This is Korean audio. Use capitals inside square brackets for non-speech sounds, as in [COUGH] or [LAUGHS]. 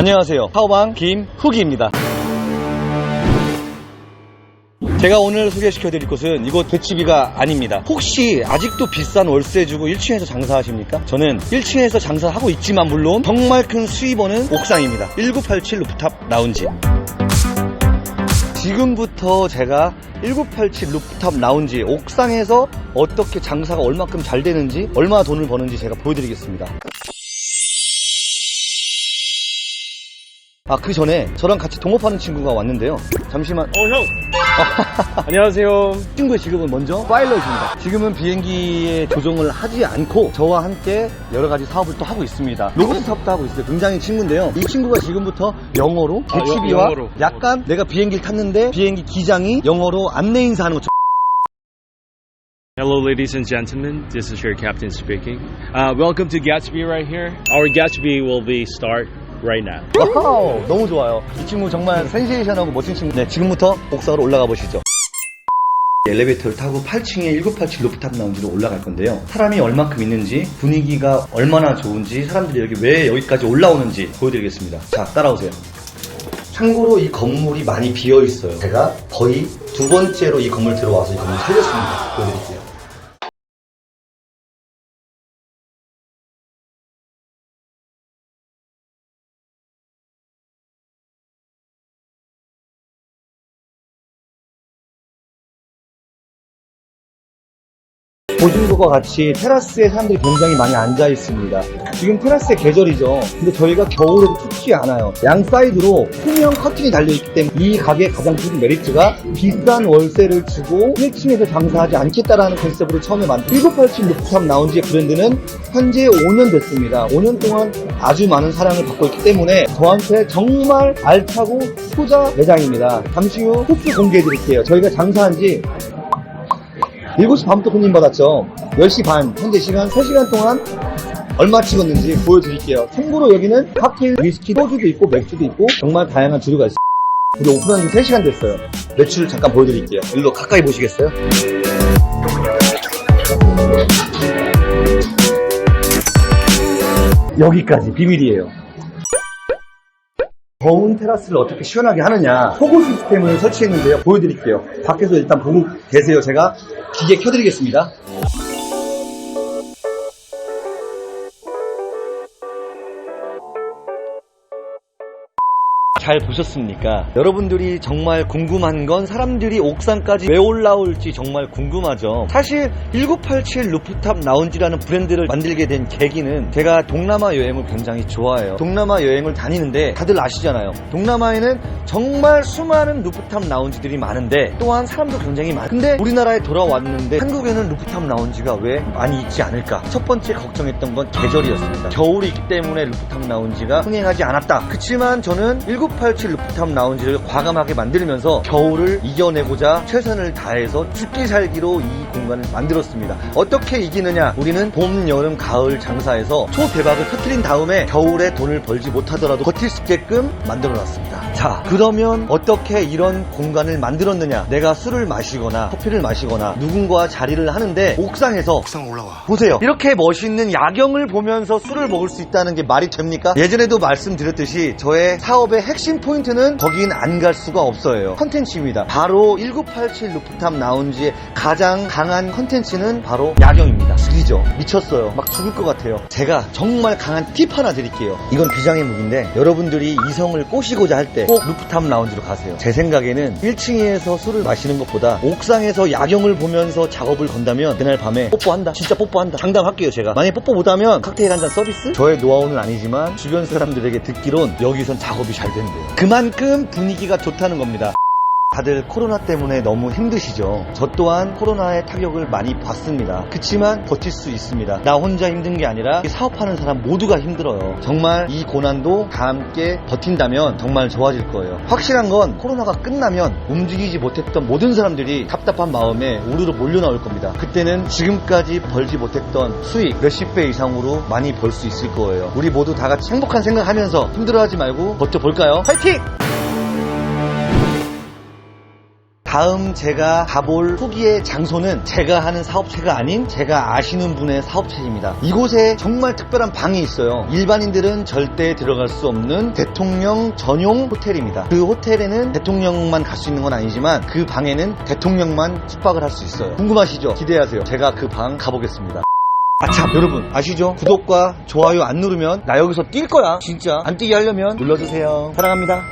안녕하세요. 사업왕 김후기입니다. 제가 오늘 소개시켜 드릴 곳은 이곳 대치비가 아닙니다. 혹시 아직도 비싼 월세 주고 1층에서 장사하십니까? 저는 1층에서 장사하고 있지만 물론 정말 큰 수입원은 옥상입니다. 1987 루프탑 라운지. 지금부터 제가 1987 루프탑 라운지 옥상에서 어떻게 장사가 얼마큼 잘 되는지 얼마 돈을 버는지 제가 보여드리겠습니다. 아, 그 전에 저랑 같이 동업하는 친구가 왔는데요. 잠시만. 어, 형! [LAUGHS] 안녕하세요. 친구의 직업은 먼저 파일럿입니다. 지금은 비행기에 조종을 하지 않고 저와 함께 여러 가지 사업을 또 하고 있습니다. 로봇 사업도 하고 있어요. 굉장히 친구인데요. 이 친구가 지금부터 영어로 아, 여- 대치비와 영어로. 약간 내가 비행기를 탔는데 비행기 기장이 영어로 안내 인사하는 것처럼 Hello, ladies and gentlemen. This is your captain speaking. Uh, welcome to Gatsby right here. Our Gatsby will be start right now. 와우, 너무 좋아요. 이 친구 정말 센세이션하고 멋진 친구. 네, 지금부터 옥상으로 올라가 보시죠. 엘리베이터를 타고 8층에 1987 루프탑 라운지로 올라갈 건데요. 사람이 얼마큼 있는지, 분위기가 얼마나 좋은지, 사람들이 여기 왜 여기까지 올라오는지 보여드리겠습니다. 자, 따라오세요. 참고로 이 건물이 많이 비어 있어요. 제가 거의 두 번째로 이 건물 들어와서 이 건물 살렸습니다. 보여드릴게요. 보신 것과 같이 테라스에 사람들이 굉장히 많이 앉아 있습니다. 지금 테라스의 계절이죠. 근데 저희가 겨울에도 춥지 않아요. 양 사이드로 투명 커튼이 달려있기 때문에 이 가게의 가장 큰 메리트가 비싼 월세를 주고 1층에서 장사하지 않겠다라는 컨셉으로 처음에 만든 1987 루프탑 라운지의 브랜드는 현재 5년 됐습니다. 5년 동안 아주 많은 사랑을 받고 있기 때문에 저한테 정말 알차고 효자 매장입니다. 잠시 후 코스 공개해 드릴게요. 저희가 장사한 지 7시 반부터 손님 받았죠. 10시 반, 현재 시간 3시간 동안 얼마 찍었는지 보여드릴게요. 참고로 여기는 칵테일, 위스키, 소주도 있고 맥주도 있고 정말 다양한 주류가 있어요. 우리 오픈한 지 3시간 됐어요. 매출을 잠깐 보여드릴게요. 일로 가까이 보시겠어요? 여기까지 비밀이에요. 더운 테라스를 어떻게 시원하게 하느냐. 속옷 시스템을 설치했는데요. 보여드릴게요. 밖에서 일단 보고 계세요. 제가 기계 켜드리겠습니다 잘 보셨습니까? 여러분들이 정말 궁금한 건 사람들이 옥상까지 왜 올라올지 정말 궁금하죠. 사실 1987 루프탑 라운지라는 브랜드를 만들게 된 계기는 제가 동남아 여행을 굉장히 좋아해요. 동남아 여행을 다니는데 다들 아시잖아요. 동남아에는 정말 수많은 루프탑 라운지들이 많은데 또한 사람도 굉장히 많아요. 근데 우리나라에 돌아왔는데 한국에는 루프탑 라운지가 왜 많이 있지 않을까? 첫 번째 걱정했던 건 계절이었습니다. 겨울이 있기 때문에 루프탑 라운지가 흥행하지 않았다. 그치만 저는 1987 루프탑 라운지를 과감하게 만들면서 겨울을 이겨내고자 최선을 다해서 죽기 살기로 이 공간을 만들었습니다. 어떻게 이기느냐? 우리는 봄, 여름, 가을 장사에서 초대박을 터뜨린 다음에 겨울에 돈을 벌지 못하더라도 버틸 수 있게끔 만들어 놨습니다. 자, 그러면 어떻게 이런 공간을 만들었느냐? 내가 술을 마시거나 커피를 마시거나 누군가와 자리를 하는데 옥상에서 옥상 올라와. 보세요. 이렇게 멋있는 야경을 보면서 술을 먹을 수 있다는 게 말이 됩니까? 예전에도 말씀드렸듯이 저의 사업의 핵심 포인트는 거긴 안 갈 수가 없어요. 컨텐츠입니다. 바로 1987 루프탑 라운지의 가장 강한 컨텐츠는 바로 야경입니다. 죽이죠. 미쳤어요. 막 죽을 것 같아요. 제가 정말 강한 팁 하나 드릴게요. 이건 비장의 무기인데 여러분들이 이성을 꼬시고자 할 때 꼭 루프탑 라운지로 가세요. 제 생각에는 1층에서 술을 마시는 것보다 옥상에서 야경을 보면서 작업을 건다면 그날 밤에 뽀뽀한다. 진짜 뽀뽀한다. 장담할게요, 제가. 만약에 뽀뽀 못하면 칵테일 한 잔 서비스? 저의 노하우는 아니지만 주변 사람들에게 듣기론 여기선 작업이 잘 된대요. 그만큼 분위기가 좋다는 겁니다. 다들 코로나 때문에 너무 힘드시죠? 저 또한 코로나의 타격을 많이 봤습니다. 그치만 버틸 수 있습니다. 나 혼자 힘든 게 아니라 이 사업하는 사람 모두가 힘들어요. 정말 이 고난도 다 함께 버틴다면 정말 좋아질 거예요. 확실한 건 코로나가 끝나면 움직이지 못했던 모든 사람들이 답답한 마음에 우르르 몰려 나올 겁니다. 그때는 지금까지 벌지 못했던 수익 몇십 배 이상으로 많이 벌 수 있을 거예요. 우리 모두 다 같이 행복한 생각하면서 힘들어하지 말고 버텨볼까요? 파이팅! 다음 제가 가볼 후기의 장소는 제가 하는 사업체가 아닌 제가 아시는 분의 사업체입니다. 이곳에 정말 특별한 방이 있어요. 일반인들은 절대 들어갈 수 없는 대통령 전용 호텔입니다. 그 호텔에는 대통령만 갈 수 있는 건 아니지만 그 방에는 대통령만 숙박을 할 수 있어요. 궁금하시죠? 기대하세요. 제가 그 방 가보겠습니다. 아참 여러분 아시죠? 구독과 좋아요 안 누르면 나 여기서 뛸 거야 진짜 안 뛰게 하려면 눌러주세요 사랑합니다